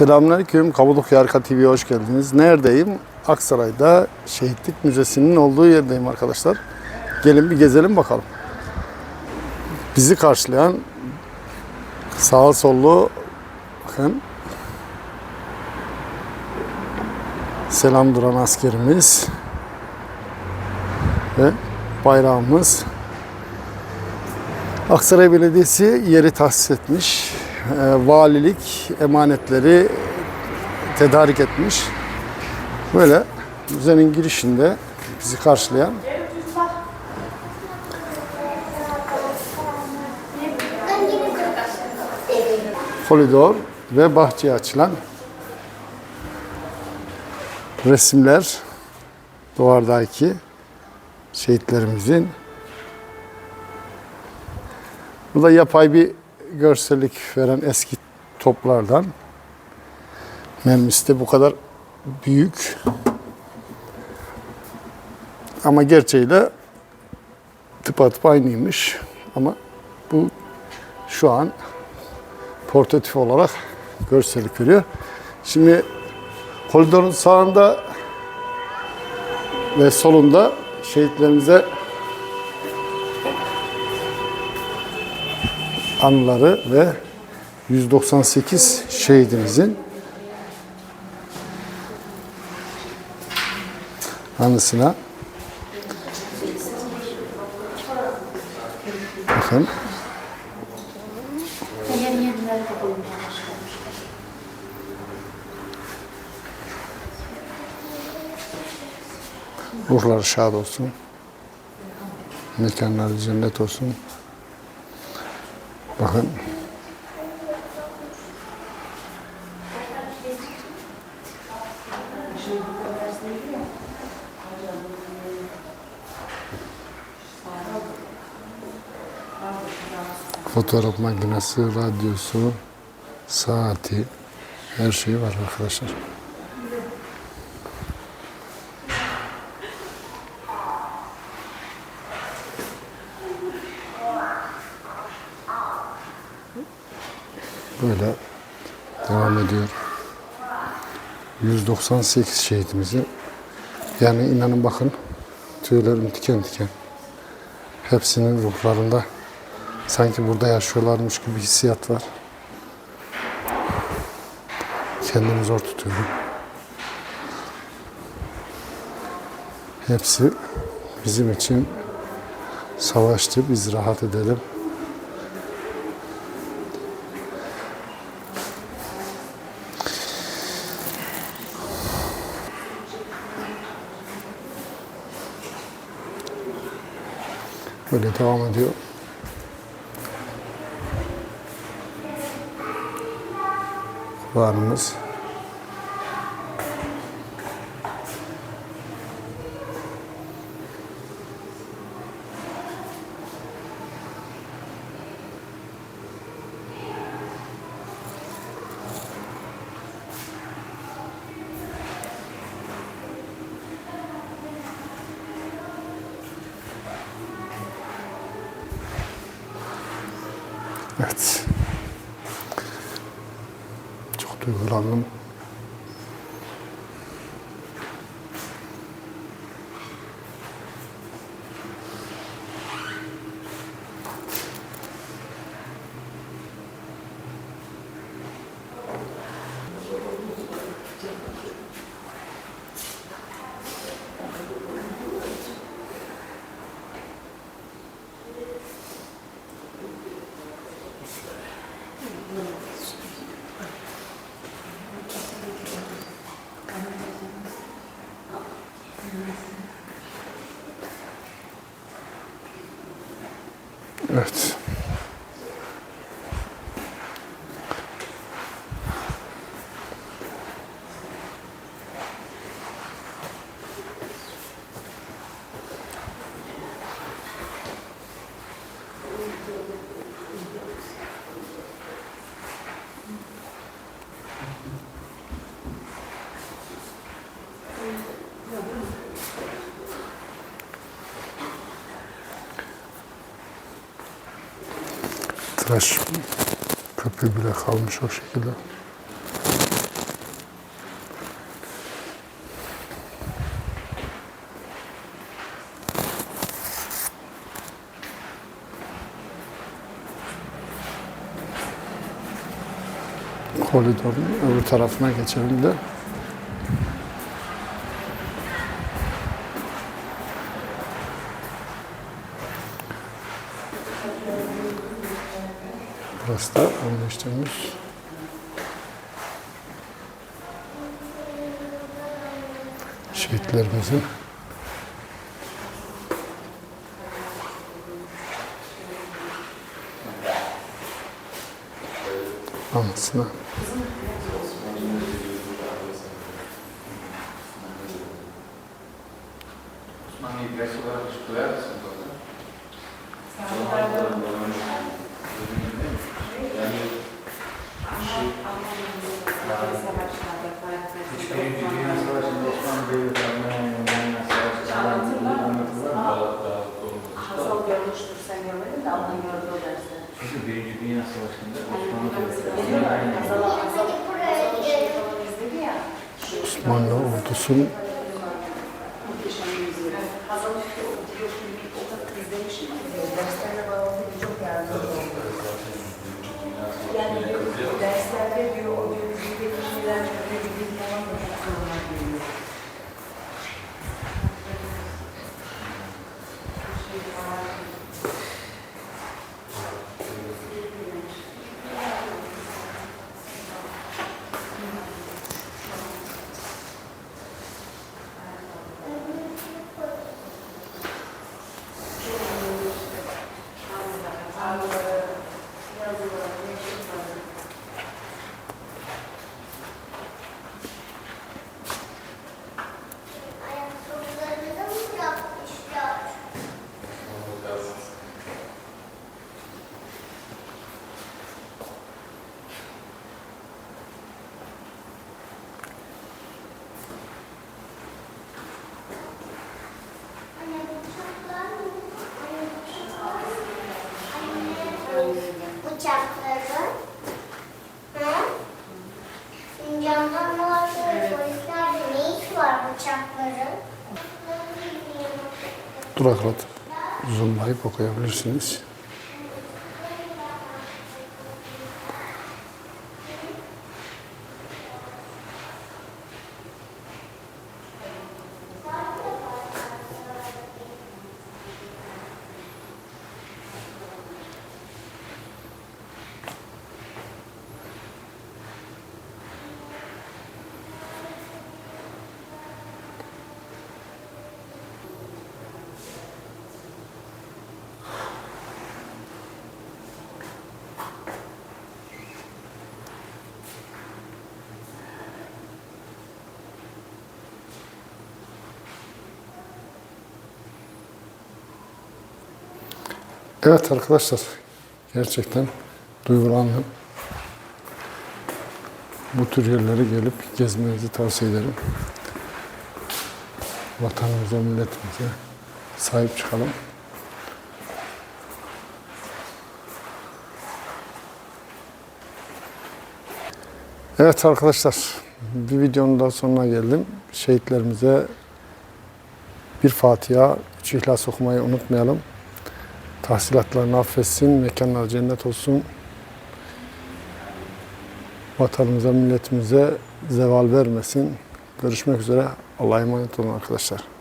Selamünaleyküm. Kabadokya Harika TV'ye hoş geldiniz. Neredeyim? Aksaray'da Şehitlik Müzesi'nin olduğu yerdeyim arkadaşlar. Gelin bir gezelim bakalım. Bizi karşılayan sağ sollu bakın selam duran askerimiz ve bayrağımız Aksaray Belediyesi yeri tahsis etmiş. Ee, valilik emanetleri tedarik etmiş. Böyle müzenin girişinde bizi karşılayan koridor ve bahçeye açılan resimler duvardaki şehitlerimizin bu da yapay bir görsellik veren eski toplardan. Mermisi de bu kadar büyük. Ama gerçeğiyle tıpatıp aynıymış. Ama bu şu an portatif olarak görsellik veriyor. Şimdi koridorun sağında ve solunda şehitlerimize anıları ve 198 şehidimizin anısına bakın ruhları şad olsun. Mekanları cennet olsun. Bakın fotoğraf makinesi, radyosu, saati, her şeyi var arkadaşlar. Böyle devam ediyor. 198 şehidimizi yani inanın bakın tüylerim diken diken. Hepsinin ruhlarında sanki burada yaşıyorlarmış gibi hissiyat var. Kendimi zor tutuyorum. Hepsi bizim için savaştı. Biz rahat edelim. Böyle devam ediyor. Kur'an'ımız. Evet. Çok duygulandım. Evet. Tıraş köpüğü bile kalmış o şekilde. koridorun öbür tarafına geçelim de Burası da 15 Temmuz. Şehitlerimizin anısına Osmanlı'yı biraz olarak açıklayar mısın Çünkü Birinci Dünya Savaşı'nda Osmanlı Devleti Biliyorum Almanya'nın bıçakları. Hı? Jandarmalarda, polislerde ne iş var bıçakların? duraklatıp zoomlayıp okuyabilirsiniz. Evet arkadaşlar, gerçekten duygulandım. Bu tür yerlere gelip gezmenizi tavsiye ederim. Vatanımıza, milletimize sahip çıkalım. Evet arkadaşlar, bir videonun daha sonuna geldim. Şehitlerimize bir Fatiha, üç İhlas okumayı unutmayalım. Tahsilatlarını affetsin, mekanlar cennet olsun. Vatanımıza, milletimize zeval vermesin. Görüşmek üzere. Allah'a emanet olun arkadaşlar.